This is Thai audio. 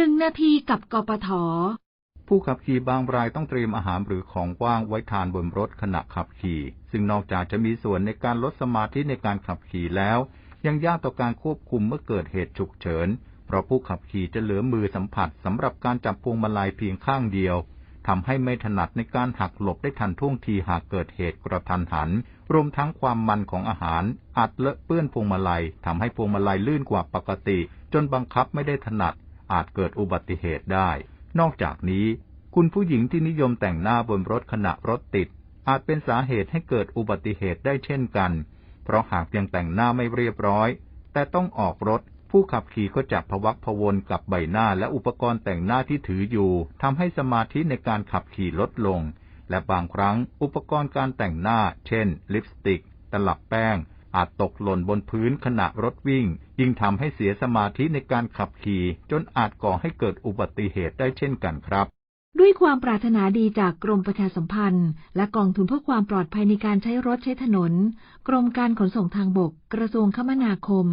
หนึ่งนาทีกับกปท ผู้ขับขี่บางรายต้องเตรียมอาหารหรือของว่างไว้ทานบนรถขณะขับขี่ ซึ่งนอกจากจะมีส่วนในการลดสมาธิในการขับขี่แล้ว ยังยากต่อการควบคุมเมื่อเกิดเหตุฉุกเฉิน เพราะผู้ขับขี่จะเหลือมือสัมผัสสำหรับการจับพวงมาลัยเพียงข้างเดียวทำให้ไม่ถนัดในการหักหลบได้ทันท่วงทีหากเกิดเหตุกระทันหัน รวมทั้งความมันของอาหารอาจเลอะเปื้อนพวงมาลัยทำให้พวงมาลัยลื่นกว่าปกติ จนบังคับไม่ได้ถนัด อาจเกิดอุบัติเหตุได้ นอกจากนี้ คุณผู้หญิงที่นิยมแต่งหน้าบนรถขณะรถติด อาจเป็นสาเหตุให้เกิดอุบัติเหตุได้เช่นกัน เพราะหากยังแต่งหน้าไม่เรียบร้อย แต่ต้องออกรถ ผู้ขับขี่ก็จะพวักพวนกับใบหน้าและอุปกรณ์แต่งหน้าที่ถืออยู่ทำให้สมาธิในการขับขี่ลดลง และบางครั้งอุปกรณ์การแต่งหน้า เช่น ลิปสติก ตลับแป้ง อาจตกหล่นบนพื้นขณะรถวิ่ง ยิ่งทำให้เสียสมาธิในการขับขี่ จนอาจก่อให้เกิดอุบัติเหตุได้เช่นกันครับด้วยความปรารถนาดีจากกรมประชาสัมพันธ์ และกองทุนเพื่อความปลอดภัยในการใช้รถใช้ถนน กรมการขนส่งทางบก กระทรวงคมนาคม